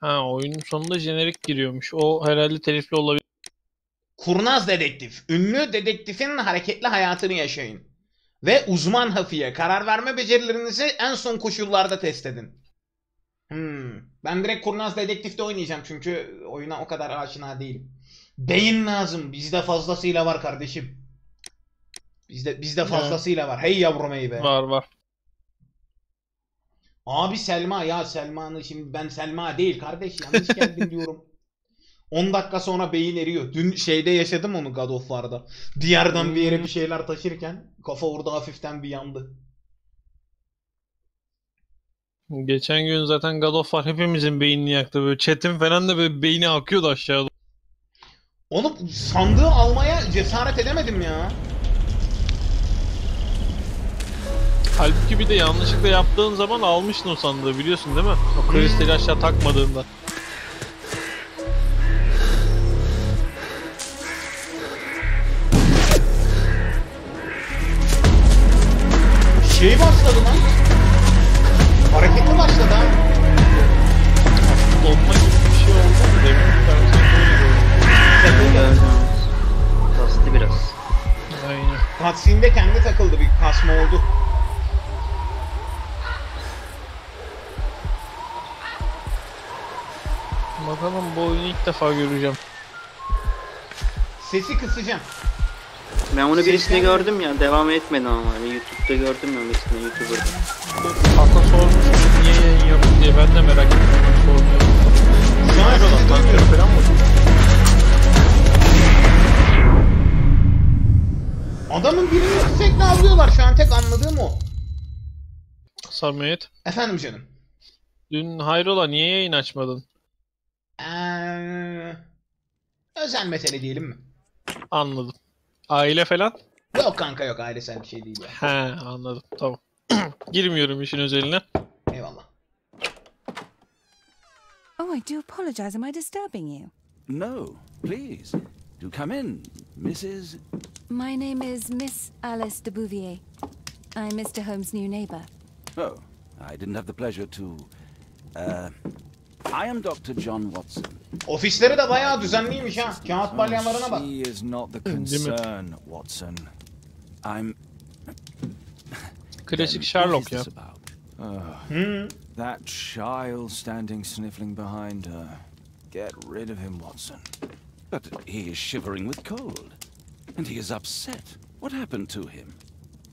Ha oyunun sonunda jenerik giriyormuş. O herhalde telifli olabilir. Kurnaz dedektif. Ünlü dedektifin hareketli hayatını yaşayın. Ve uzman hafiye. Karar verme becerilerinizi en son koşullarda test edin. Hmm. Ben direkt kurnaz dedektifte oynayacağım çünkü oyuna o kadar aşina değilim. Beyin lazım. Bizde fazlasıyla var kardeşim. Bizde bizde fazlasıyla var. Hey yavrum hey be. Var var. Abi Selma ya Selma'nın şimdi ben Selma değil kardeş yanlış geldin diyorum. 10 dakika sonra beyin eriyor. Dün şeyde yaşadım onu God of War'da. Diyardan bir yere bir şeyler taşırken kafa orada hafiften bir yandı. Geçen gün zaten God of War hepimizin beynini yaktı. Böyle chat'in falan da böyle beyni akıyordu aşağıda. Oğlum sandığı almaya cesaret edemedim ya. Halbuki bir de yanlışlıkla yaptığın zaman almıştın o sandığı biliyorsun değil mi? O kristali aşağı takmadığında. Şey başladı lan. Hareketli başladı ha. Donma gibi bir şey oldu mu? Demin bir tane şey öyle oldu. Bastı biraz. Aynen. Cutscene'de kendi takıldı bir kasma oldu. Bakalım bu oyunu ilk defa göreceğim. Sesi kısacağım. Ben onu birisinde Seslen- gördüm ya. Devam etmedim ama. Hani YouTube'da gördüm ya birisinde YouTuber'da. Hatta sormuş niye yayın yaptın diye ben de merak ettim. Sormuyor. Şu an sizi duymuyorum. falan mı? Adamın birini sürekli avlıyorlar şu an tek anladığım o. Samet. Efendim canım. Dün hayrola niye yayın açmadın? Ee, özel mesele diyelim mi? Anladım. Aile falan? Yok kanka yok ailesel bir şey değil ya. He anladım tamam. Girmiyorum işin özeline. Eyvallah. Oh, I do apologize. Am I disturbing you? No, please. Do come in, Mrs. My name is Miss Alice de Bouvier. I'm Mr. Holmes' new neighbor. Oh, I didn't have the pleasure to. Uh, I am Dr. John Watson. Ofisleri de bayağı düzenliymiş ha. Kağıt balyalarına bak. She is not the concern, Watson. I'm. Klasik Sherlock what ya. is this about? Oh, Hmm. that child standing sniffling behind her. Get rid of him, Watson. But he is shivering with cold. And he is upset. What happened to him?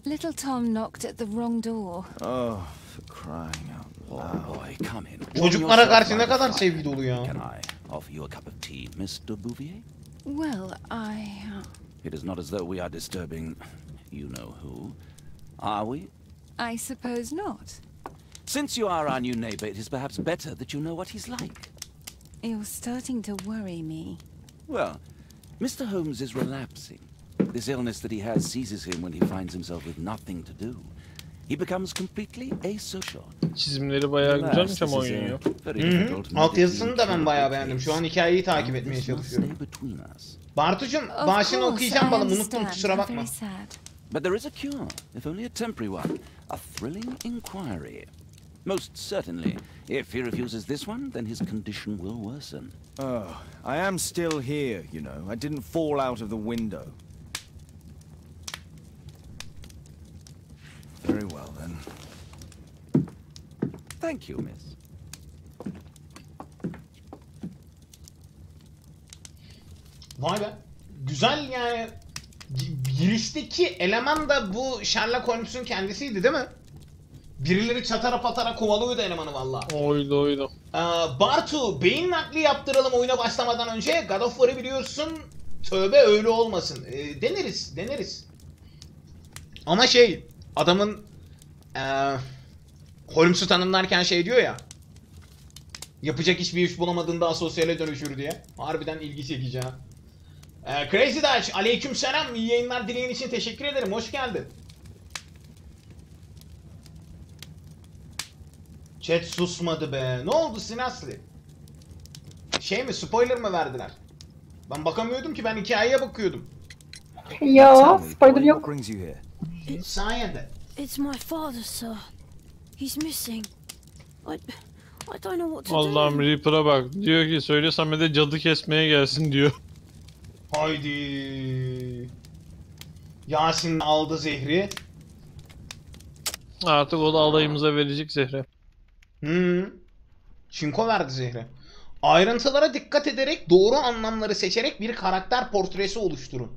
Little Tom knocked at the wrong door. Oh, for crying out loud. boy, come in. Çocuklara karşı ne kadar fire. sevgi dolu ya. Can I offer you a cup of tea, Mr. Bouvier? Well, I. uh, It is not as though we are disturbing you know who. Are we? I suppose not. Since you are our new neighbor, it is perhaps better that you know what he's like. You're starting to worry me. Well, Mr. Holmes is relapsing. This illness that he has seizes him when he finds himself with nothing to do. He becomes completely asocial. Çizimleri bayağı güzelmiş ama oyun a ya. very Hı hı. difficult Altyazısını da ben bayağı beğendim. Şu an hikayeyi takip And etmeye çalışıyorum. Bartucuğum bağışını okuyacağım balım. Unuttum kusura bakma. But there is a cure, if only a temporary one. A thrilling inquiry. Most certainly. If he refuses this one, then his condition will worsen. Oh, I am still here, you know. I didn't fall out of the window. Then. Thank you, miss. Vay be. Güzel yani. Gi- Girişteki eleman da bu Sherlock Holmes'un kendisiydi değil mi? Birileri çatara patara kovalıyordu elemanı valla. Oydu oydu. Ee, Bartu, beyin nakli yaptıralım oyuna başlamadan önce. God of War'ı biliyorsun. Tövbe öyle olmasın. Ee, deneriz, deneriz. Ama şey, adamın ee, Holmes'u tanımlarken şey diyor ya. Yapacak hiçbir iş bulamadığında asosyale dönüşür diye. Harbiden ilgi çekici ha. Ee, Crazy Dutch, aleyküm selam. İyi yayınlar dileğin için teşekkür ederim. Hoş geldin. Chat susmadı be. Ne oldu Sinasli? Şey mi spoiler mı verdiler? Ben bakamıyordum ki ben hikayeye bakıyordum. Yo, spoiler yok. Sayende. It's my father, sir. He's missing. I, I don't know what to Allah'ım do. Reaper'a bak. Diyor ki söyle Samet'e cadı kesmeye gelsin diyor. Haydi. Yasin aldı zehri. Artık o da alayımıza verecek zehre. Hmm. Çinko verdi zehri. Ayrıntılara dikkat ederek doğru anlamları seçerek bir karakter portresi oluşturun.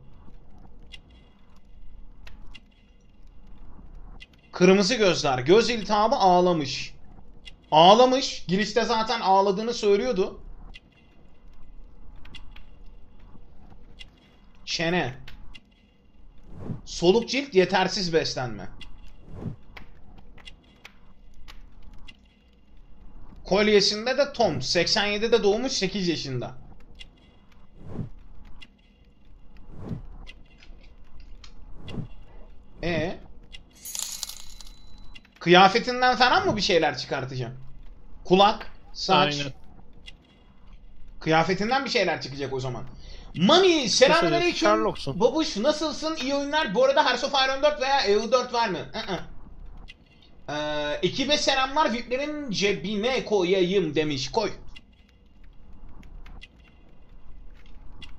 Kırmızı gözler. Göz iltihabı ağlamış. Ağlamış. Girişte zaten ağladığını söylüyordu. Çene. Soluk cilt yetersiz beslenme. Kolyesinde de Tom. 87'de doğmuş 8 yaşında. E Kıyafetinden falan mı bir şeyler çıkartacağım? Kulak, saç. Aynen. Kıyafetinden bir şeyler çıkacak o zaman. Mami selamünaleyküm. Babuş nasılsın? İyi oyunlar. Bu arada Hearts of Iron 4 veya EU4 var mı? Hı. Ee, ekibe selamlar. VIP'lerin cebine koyayım demiş. Koy.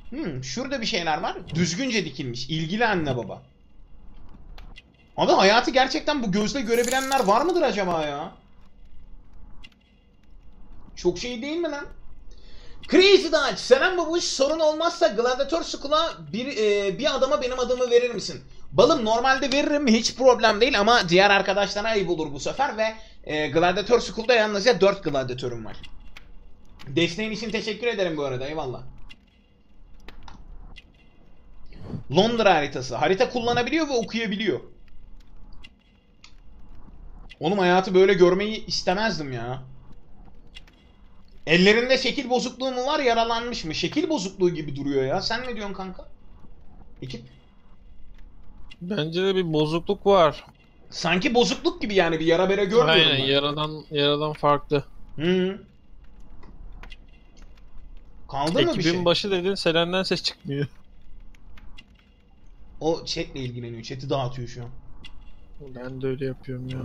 Hmm, şurada bir şeyler var. Düzgünce dikilmiş. İlgili anne baba. Abi hayatı gerçekten bu gözle görebilenler var mıdır acaba ya? Çok şey değil mi lan? Crazy Dutch, selam babuş. Sorun olmazsa Gladiator School'a bir, e, bir adama benim adımı verir misin? Balım normalde veririm hiç problem değil ama diğer arkadaşlara ayıp olur bu sefer ve e, Gladiator School'da yalnızca 4 gladyatörüm var. Desteğin için teşekkür ederim bu arada eyvallah. Londra haritası. Harita kullanabiliyor ve okuyabiliyor. Oğlum hayatı böyle görmeyi istemezdim ya. Ellerinde şekil bozukluğu mu var yaralanmış mı? Şekil bozukluğu gibi duruyor ya. Sen ne diyorsun kanka? Ekip. Bence de bir bozukluk var. Sanki bozukluk gibi yani bir yara bere görmüyorum Aynen ben. yaradan yaradan farklı. Hı. Kaldı mı bir Ekibin şey? başı dedin Selen'den ses çıkmıyor. O chatle ilgileniyor. Chat'i dağıtıyor şu an. Ben de öyle yapıyorum ya.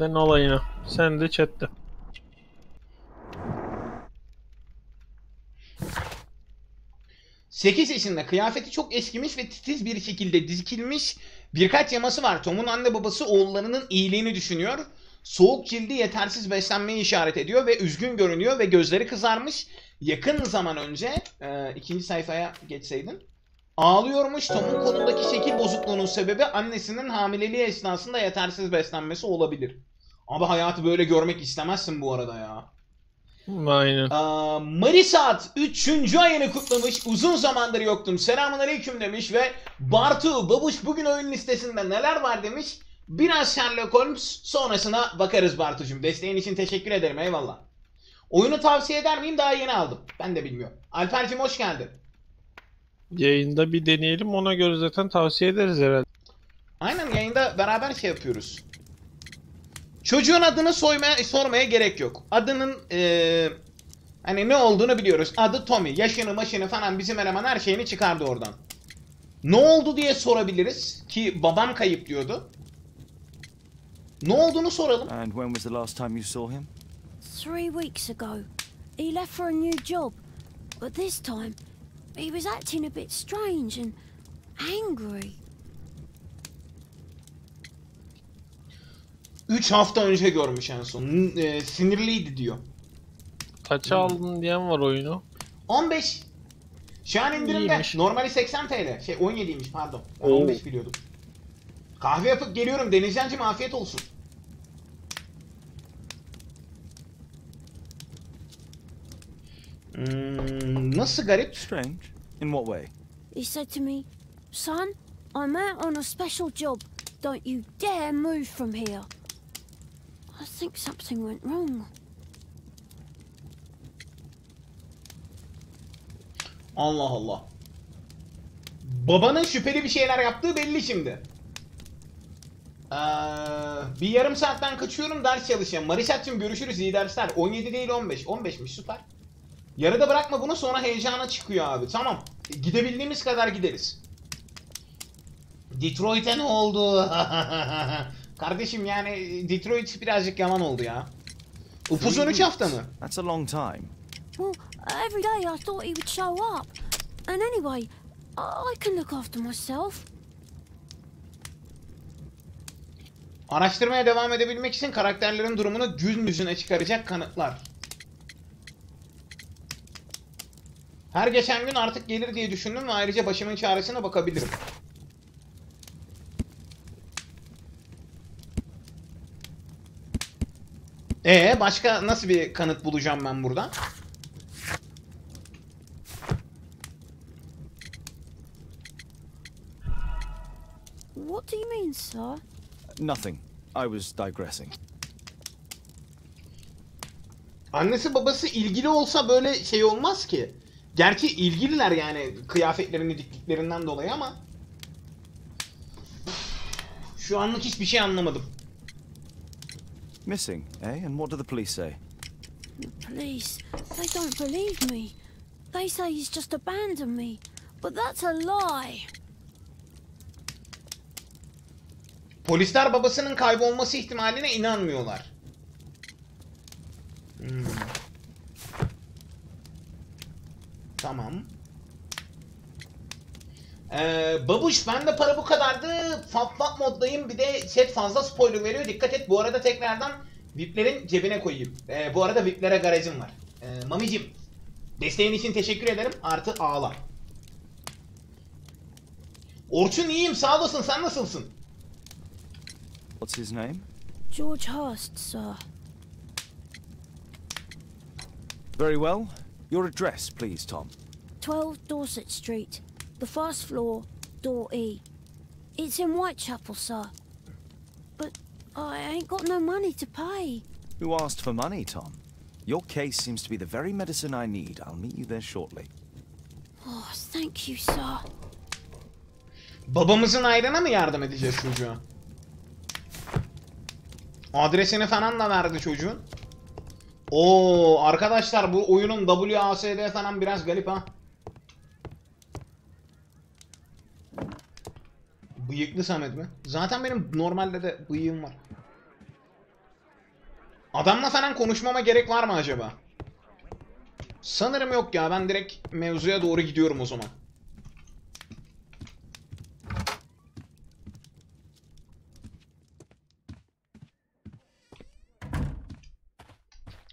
Ben olayına. Sen de chatte. Sekiz yaşında kıyafeti çok eskimiş ve titiz bir şekilde dikilmiş birkaç yaması var. Tom'un anne babası oğullarının iyiliğini düşünüyor. Soğuk cildi yetersiz beslenmeyi işaret ediyor ve üzgün görünüyor ve gözleri kızarmış. Yakın zaman önce e, ikinci sayfaya geçseydin. Ağlıyormuş Tom'un kolundaki şekil bozukluğunun sebebi annesinin hamileliği esnasında yetersiz beslenmesi olabilir. Abi hayatı böyle görmek istemezsin bu arada ya. Aynen. Aa, Marisat 3. ayını kutlamış. Uzun zamandır yoktum. Selamun aleyküm demiş ve Bartu babuş bugün oyun listesinde neler var demiş. Biraz Sherlock Holmes sonrasına bakarız Bartucuğum. Desteğin için teşekkür ederim eyvallah. Oyunu tavsiye eder miyim? Daha yeni aldım. Ben de bilmiyorum. Alper'cim hoş geldin. Yayında bir deneyelim ona göre zaten tavsiye ederiz herhalde. Aynen yayında beraber şey yapıyoruz. Çocuğun adını soymaya, sormaya gerek yok. Adının eee, hani ne olduğunu biliyoruz. Adı Tommy. Yaşını maşını falan bizim eleman her şeyini çıkardı oradan. Ne oldu diye sorabiliriz. Ki babam kayıp diyordu. Ne olduğunu soralım. And when was the last time you saw him? Three weeks ago, he left for a new job, but this time he was acting a bit strange and angry. 3 hafta önce görmüş en son. Eee, sinirliydi diyor. Kaça aldın diyen var oyunu. 15. Şu an indirimde. İyiymiş. Normali 80 TL. Şey 17'ymiş pardon. Ben Oo. 15 biliyordum. Kahve yapıp geliyorum. Denizcancım afiyet olsun. Hmm, nasıl garip? Strange. In what way? He said to me, Son, I'm out on a special job. Don't you dare move from here. I think something went wrong. Allah Allah. Babanın şüpheli bir şeyler yaptığı belli şimdi. Ee, bir yarım saatten kaçıyorum ders çalışacağım. Marisat'cığım görüşürüz iyi dersler. 17 değil 15. 15'miş süper. Yarıda bırakma bunu sonra heyecana çıkıyor abi. Tamam. Gidebildiğimiz kadar gideriz. Detroit'e ne oldu? Kardeşim yani Detroit birazcık yaman oldu ya. Upuzun Three 3 hafta mı? That's a long time. Well, every day I thought he would show up. And anyway, I, I can look after myself. Araştırmaya devam edebilmek için karakterlerin durumunu gün yüzüne çıkaracak kanıtlar. Her geçen gün artık gelir diye düşündüm ve ayrıca başımın çaresine bakabilirim. Ee başka nasıl bir kanıt bulacağım ben burada? What do you mean, sir? Nothing. I was digressing. Annesi babası ilgili olsa böyle şey olmaz ki. Gerçi ilgililer yani kıyafetlerini diktiklerinden dolayı ama şu anlık hiçbir şey anlamadım. Missing, eh? And what do the police say? The police, they don't believe me. They say he's just abandoned me. But that's a lie. Polisler babasının kaybolması ihtimaline inanmıyorlar. Hmm. Tamam. Ee, babuş ben de para bu kadardı. Fap moddayım. Bir de chat fazla spoiler veriyor. Dikkat et. Bu arada tekrardan VIP'lerin cebine koyayım. Ee, bu arada VIP'lere garajım var. Ee, Mamicim. Desteğin için teşekkür ederim. Artı ağla. Orçun iyiyim. Sağ olasın. Sen nasılsın? What's his name? George Hurst, sir. Very well. Your address, please, Tom. 12 Dorset Street, the first floor, door E. It's in Whitechapel, sir. But I ain't got no money to pay. Who asked for money, Tom? Your case seems to be the very medicine I need. I'll meet you there shortly. Oh, thank you, sir. Babamızın ayrına mı yardım edeceğiz çocuğa? Adresini falan da verdi çocuğun. Oo arkadaşlar bu oyunun WASD falan biraz garip ha. Bıyıklı Samet mi? Zaten benim normalde de bıyığım var. Adamla falan konuşmama gerek var mı acaba? Sanırım yok ya ben direkt mevzuya doğru gidiyorum o zaman.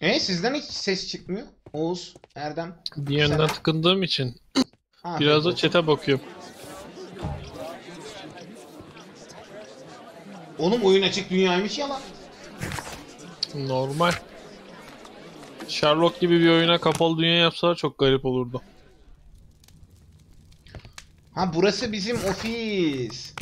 E sizden hiç ses çıkmıyor. Oğuz, Erdem. Bir yandan tıkındığım için Ha, biraz da çete bakıyorum. Oğlum oyun açık dünyaymış ya lan. Normal. Sherlock gibi bir oyuna kapalı dünya yapsalar çok garip olurdu. Ha burası bizim ofis.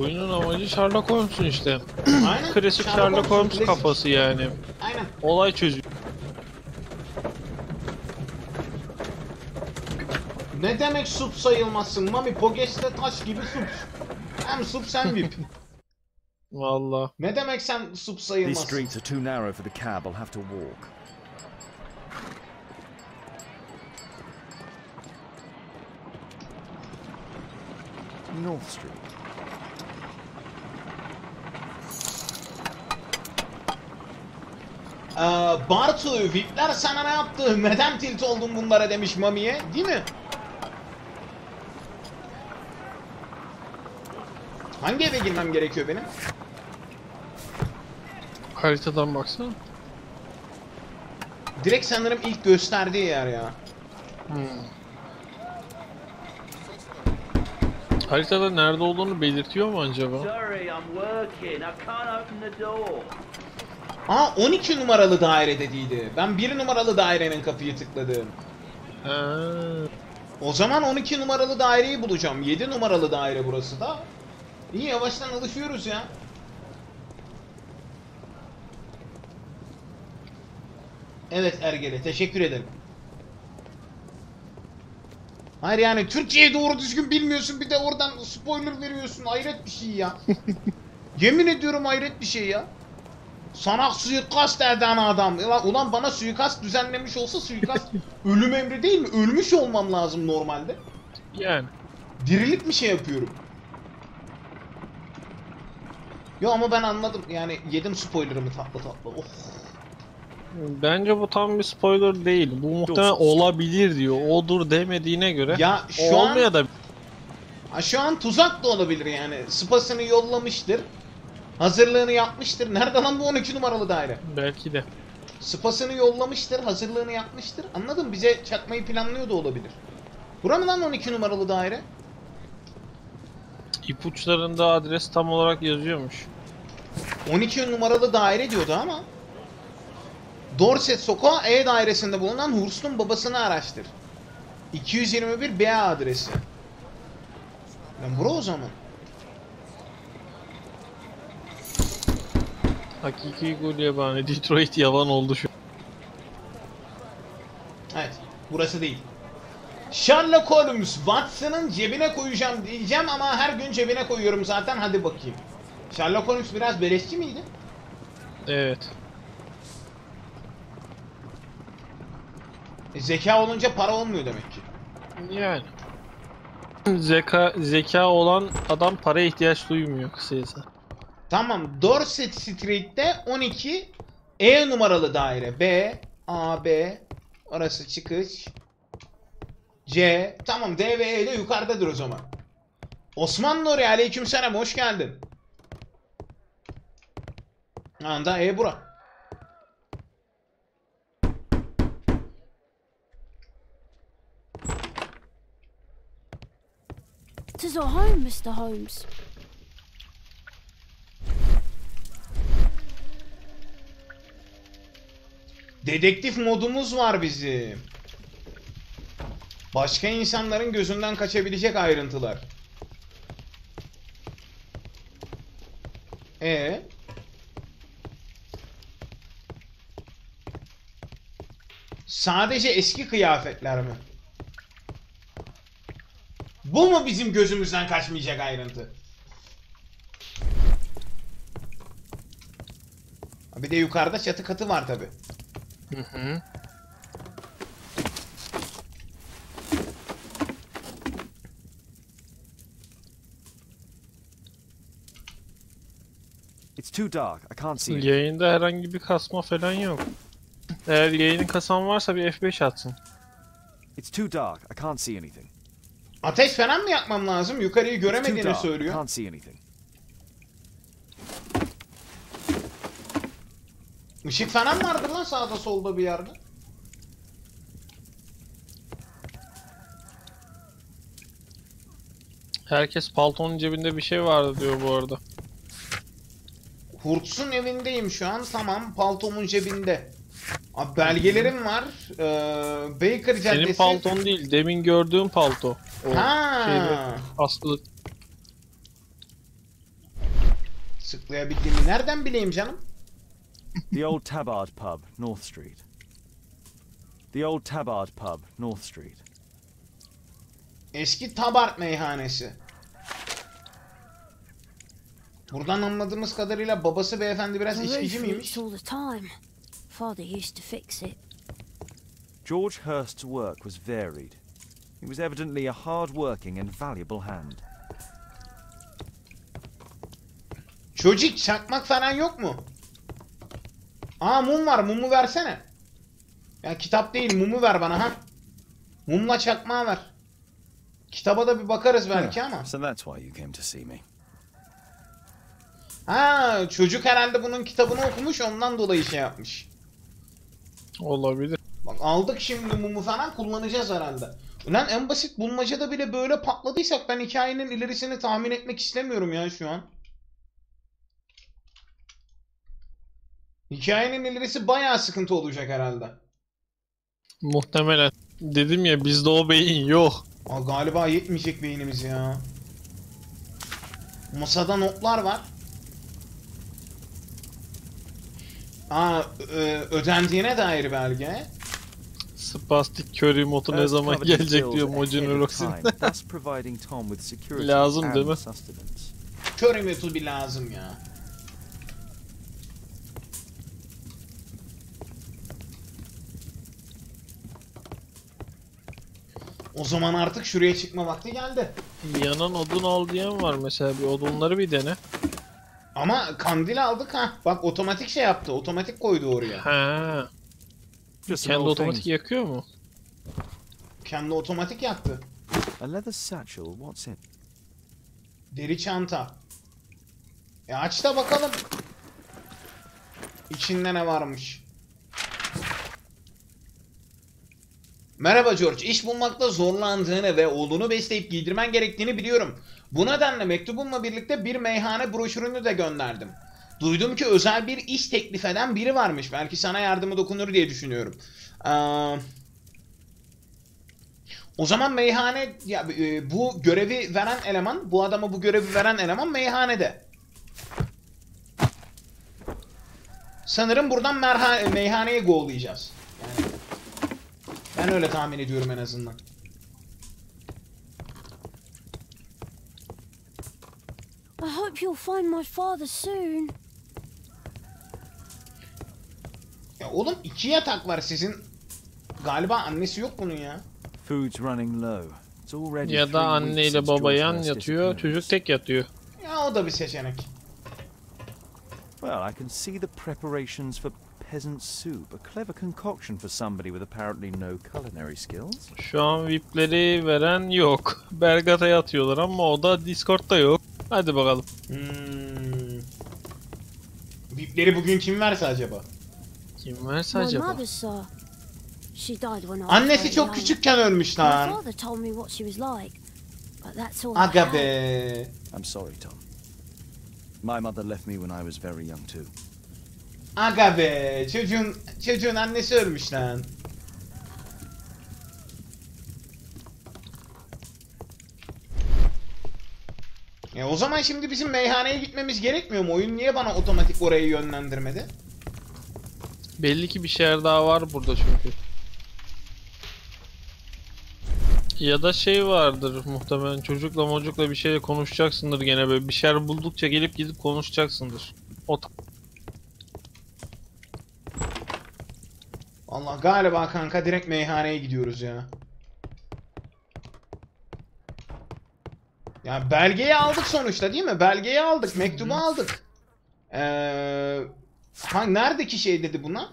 Oyunun amacı Sherlock Holmes'un işte. Aynen. Klasik Sherlock Holmes klasik. kafası yani. Aynen. Olay çözüyor. Ne demek sup sayılmazsın? Mami Poges'te taş gibi sup. Hem sup sen vip. Valla. ne demek sen sup These sayılmazsın? streets are too narrow for the cab. I'll have to walk. North Street. Bartu, VIP'ler sana ne yaptı? Neden tilt oldun bunlara demiş Mami'ye. Değil mi? Hangi eve girmem gerekiyor benim? Haritadan baksana. Direkt sanırım ilk gösterdiği yer ya. Haritada nerede olduğunu belirtiyor mu acaba? Sorry, I'm working. I can't open the door. Aa 12 numaralı daire dediydi. Ben 1 numaralı dairenin kapıyı tıkladım. Ha. O zaman 12 numaralı daireyi bulacağım. 7 numaralı daire burası da. İyi yavaştan alışıyoruz ya. Evet Ergele teşekkür ederim. Hayır yani Türkçeyi doğru düzgün bilmiyorsun bir de oradan spoiler veriyorsun. Hayret bir şey ya. Yemin ediyorum hayret bir şey ya. Sana suikast eden adam. Ulan, ulan bana suikast düzenlemiş olsa suikast ölüm emri değil mi? Ölmüş olmam lazım normalde. Yani. Dirilip mi şey yapıyorum? Yo ama ben anladım. Yani yedim spoilerımı tatlı tatlı. Oh. Bence bu tam bir spoiler değil. Bu muhtemelen Olsun. olabilir diyor. Odur demediğine göre. Ya şu an Olmaya da Ha, şu an tuzak da olabilir yani. Spasını yollamıştır. Hazırlığını yapmıştır. Nerede lan bu 12 numaralı daire? belki de. Spasını yollamıştır, hazırlığını yapmıştır. Anladın mı? Bize çakmayı planlıyor da olabilir. Bura mı lan 12 numaralı daire? İpuçlarında adres tam olarak yazıyormuş. 12 numaralı daire diyordu ama. Dorset Sokağı E dairesinde bulunan Hurst'un babasını araştır. 221 B adresi. Lan bura o zaman. Hakiki gol yabani. Detroit yavan oldu şu. Evet, burası değil. Sherlock Holmes, Watson'ın cebine koyacağım diyeceğim ama her gün cebine koyuyorum zaten hadi bakayım. Sherlock Holmes biraz beleşçi miydi? Evet. E, zeka olunca para olmuyor demek ki. Yani. Zeka zeka olan adam paraya ihtiyaç duymuyor kısacası. Tamam, Dorset Street'te 12 E numaralı daire. B, A, B, orası çıkış. C, tamam D ve E de yukarıdadır o zaman. Osman Nuri aleykümselam hoş geldin. Anda E bura. Tis our home, Mr. Holmes. Dedektif modumuz var bizim. Başka insanların gözünden kaçabilecek ayrıntılar. E Sadece eski kıyafetler mi? Bu mu bizim gözümüzden kaçmayacak ayrıntı? Bir de yukarıda çatı katı var tabi. Hı hı. It's too dark. I can't see anything. Yayında herhangi bir kasma falan yok. Eğer yayının kasan varsa bir F5 atsın. It's too dark. I can't see anything. Ateş falan mı yakmam lazım? Yukarıyı göremediğini dark. I söylüyor. can't see anything. Işık falan vardır lan sağda solda bir yerde. Herkes paltonun cebinde bir şey vardı diyor bu arada. Hurts'un evindeyim şu an. Tamam paltomun cebinde. Abi belgelerim var. Ee, Baker Caddesi. Senin palton değil, demin gördüğüm palto. O Ha. şeyde aslı Sıklayabildiğimi nereden bileyim canım? The old Tabard pub, North Street. The old Tabard pub, North Street. Eski Tabart meyhanesi. Buradan anladığımız kadarıyla babası beyefendi biraz içkici miymiş? leaks all the time. Father used to fix it. George Hurst's work was varied. He was evidently a hard-working and valuable hand. Çocuk çakmak falan yok mu? Aa mum var mumu versene. Ya kitap değil mumu ver bana ha. Mumla çakmağı ver. Kitaba da bir bakarız belki ama. So that's why you came to see me. Ha çocuk herhalde bunun kitabını okumuş ondan dolayı şey yapmış. olabilir. Bak aldık şimdi mumu falan kullanacağız herhalde. Ulan en basit bulmacada bile böyle patladıysak ben hikayenin ilerisini tahmin etmek istemiyorum ya şu an. Hikayenin ilerisi bayağı sıkıntı olacak herhalde. Muhtemelen. Dedim ya bizde o beyin yok. Aa, galiba yetmeyecek beynimiz ya. Masada notlar var. Aa, ö- ödendiğine dair belge. Spastik köri modu ne zaman gelecek diyor security Lazım değil mi? Kör metodu bir lazım ya. O zaman artık şuraya çıkma vakti geldi. Yanan odun al diyen var mesela bir odunları bir dene. Ama kandil aldık ha. Bak otomatik şey yaptı. Otomatik koydu oraya. Ha. Just Kendi otomatik things. yakıyor mu? Kendi otomatik yaktı. A leather satchel, what's it? Deri çanta. E aç da bakalım. İçinde ne varmış? Merhaba George. İş bulmakta zorlandığını ve oğlunu besleyip giydirmen gerektiğini biliyorum. Bu nedenle mektubumla birlikte bir meyhane broşürünü de gönderdim. Duydum ki özel bir iş teklif eden biri varmış. Belki sana yardımı dokunur diye düşünüyorum. Aa, o zaman meyhane ya e, bu görevi veren eleman, bu adama bu görevi veren eleman meyhanede. Sanırım buradan meyhaneye go'layacağız. Yani ben öyle tahmin ediyorum en azından. I hope you'll find my father soon. Ya oğlum iki yatak var sizin. Galiba annesi yok bunun ya. Food's running low. It's already Ya da weeks anne ile since baba yan yatıyor, çocuk tek yatıyor. Ya o da bir seçenek. Well, I can see the preparations for peasant soup, a clever concoction for somebody with apparently no culinary skills. Şu an VIP'leri veren yok. Bergata'ya atıyorlar ama o da Discord'da yok. Hadi bakalım. Hmm. Vipleri bugün kim verse acaba? Kim verse acaba? mother, sir. She died when I was Annesi çok küçükken ölmüş My lan. father told me what she was like, but that's all I Aga be. I'm sorry, Tom. My mother left me when I was very young too. Aga be. Çocuğun çocuğun annesi ölmüş lan. E o zaman şimdi bizim meyhaneye gitmemiz gerekmiyor mu? Oyun niye bana otomatik oraya yönlendirmedi? Belli ki bir şeyler daha var burada çünkü. Ya da şey vardır muhtemelen çocukla mocukla bir şeyle konuşacaksındır gene böyle bir şeyler buldukça gelip gidip konuşacaksındır. O Allah galiba kanka direkt meyhaneye gidiyoruz ya. Ya belgeyi aldık sonuçta değil mi? Belgeyi aldık, mektubu aldık. Ee, ha, neredeki şey dedi buna?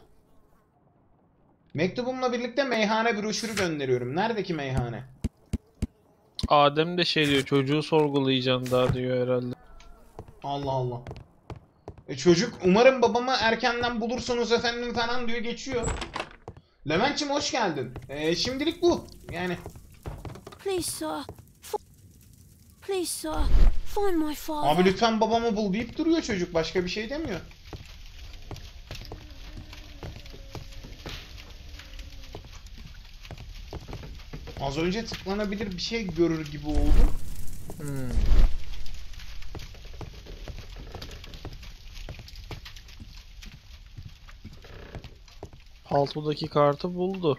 Mektubumla birlikte meyhane broşürü gönderiyorum. Neredeki meyhane? Adem de şey diyor çocuğu sorgulayacaksın daha diyor herhalde. Allah Allah. E çocuk umarım babamı erkenden bulursunuz efendim falan diyor geçiyor. Levent'cim hoş geldin. E, şimdilik bu. Yani Please, sir. Please, sir. Find my father. Abi lütfen babamı bul deyip duruyor çocuk. Başka bir şey demiyor. Az önce tıklanabilir bir şey görür gibi oldu. Hmm. Paltodaki kartı buldu.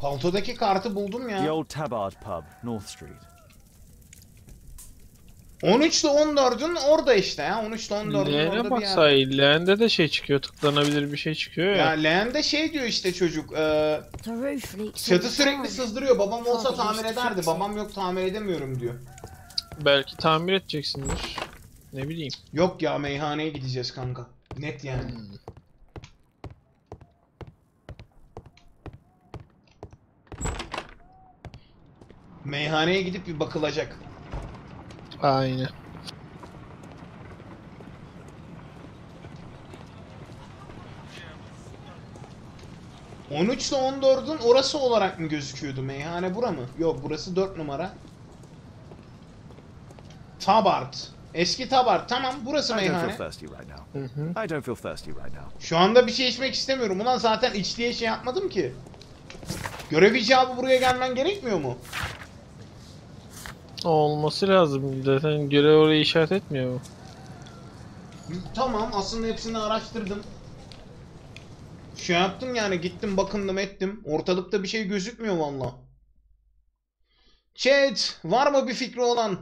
Paltodaki kartı buldum The ya. old Tabard pub, North Street. 13 ile 14'ün orada işte ya. 13 ile 14'ün orada bir yer. baksay leğende de şey çıkıyor tıklanabilir bir şey çıkıyor Ya ya. leğende şey diyor işte çocuk. e, The çatı the sürekli sızdırıyor. Babam olsa tamir ederdi. Babam yok tamir edemiyorum diyor. Belki tamir edeceksindir. Ne bileyim. Yok ya meyhaneye gideceğiz kanka. Net yani. Meyhaneye gidip bir bakılacak. Aynen. 13 ile 14'ün orası olarak mı gözüküyordu? Meyhane bura mı? Yok burası 4 numara. Tabart. Eski Tabart. Tamam burası meyhane. thirsty right now. Hı hı. I don't feel thirsty right now. Şu anda bir şey içmek istemiyorum. Ulan zaten iç diye şey yapmadım ki. Görev icabı buraya gelmen gerekmiyor mu? Olması lazım. Zaten görev orayı işaret etmiyor mu? Tamam aslında hepsini araştırdım. Şey yaptım yani gittim bakındım ettim. Ortalıkta bir şey gözükmüyor valla. Chat var mı bir fikri olan?